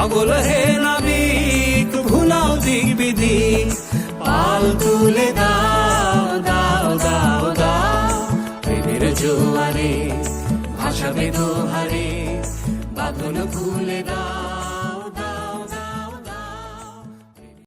পাগল হে নাবিক, ভুলাও দিক বিধি পাল তুলে দাও দাও দাও দাও। প্রেমের জোয়ারে ভাসাবে দোহারে।